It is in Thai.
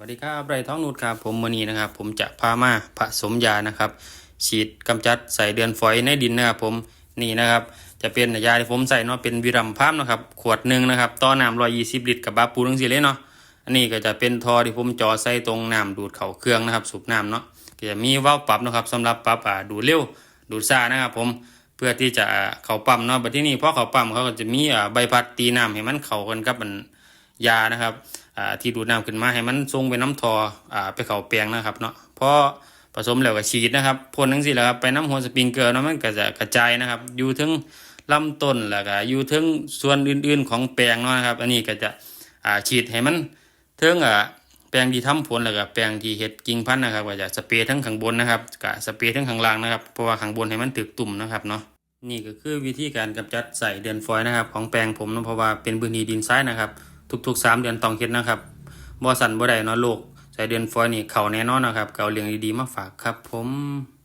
วัสดีครับไรท้องนูดครับผมวันนี้นะครับผมจะพามาผสมยานะครับ ฉีดกำจัดใส่เดือนฝอยในดินนะครับผมนี่นะครับ จะเป็นยาที่ผมใส่เนาะเป็นวิรัมพามนะครับขวดหนึ่งนะครับต่อน้ำร้อยยี่สิบลิตรกับบาปูทั้งสี่เลยเนาะอันนี้ก็จะเป็นทอที่ผมจ่อใส่ตรงน้ำดูดเข่าเครื่องนะครับสูบน้ำเนาะก็จะมีว่าวปรับนะครับสำหรับปรับอ่าดูดเร็วดูดซ่านะครับผมเพื่อที่จะเข้าปั๊มเนาะบัดที่นี่พอเข้าปั๊มเขาก็จะมีอ่าใบพัดตีน้ำให้มันเข้ากันกับมัน ยานะครับที่ดูดน้ำขึ้นมาให้มันทรงเป็นน้ำทออไปเข่าแปลงนะครับเนาะเพอผสมแล้วก็ฉีดนะครับพ่นทั้งสี่แล้วครับไปน้ำหัวสปริงเกอร์เนาะมันก็จะกระจายนะครับ อยู่ถึงลำต้นแล้วก็อยู่ถึงส่วนอื่นๆของแปลงเนาะนะครับ อันนี้ก็จะฉีดให้มันถึงแปลงที่ทำผลแล้วก็แปลงที่เห็ดกิ่งพันธุ์นะครับก็จะสเปรย์ทั้งข้างบนนะครับกับสเปรย์ทั้งข้างล่างนะครับเพราะว่าข้างบนให้มันถึกตุ่มนะครับเนาะนี่ก็คือวิธีการกำจัดใส่เดือนฟอยนะครับ ของแปลงผมเนะเพราะว่าเป็นพื้นที่ดินทรายนะครับ ทุกๆ 3 เดือนต้องเฮ็ดนะครับบ่สั่นบ่ได้เนาะโลกใส่เดือนฟอยนี่เข้าแน่นอนนะครับเก่าเรื่องดีๆมาฝากครับผม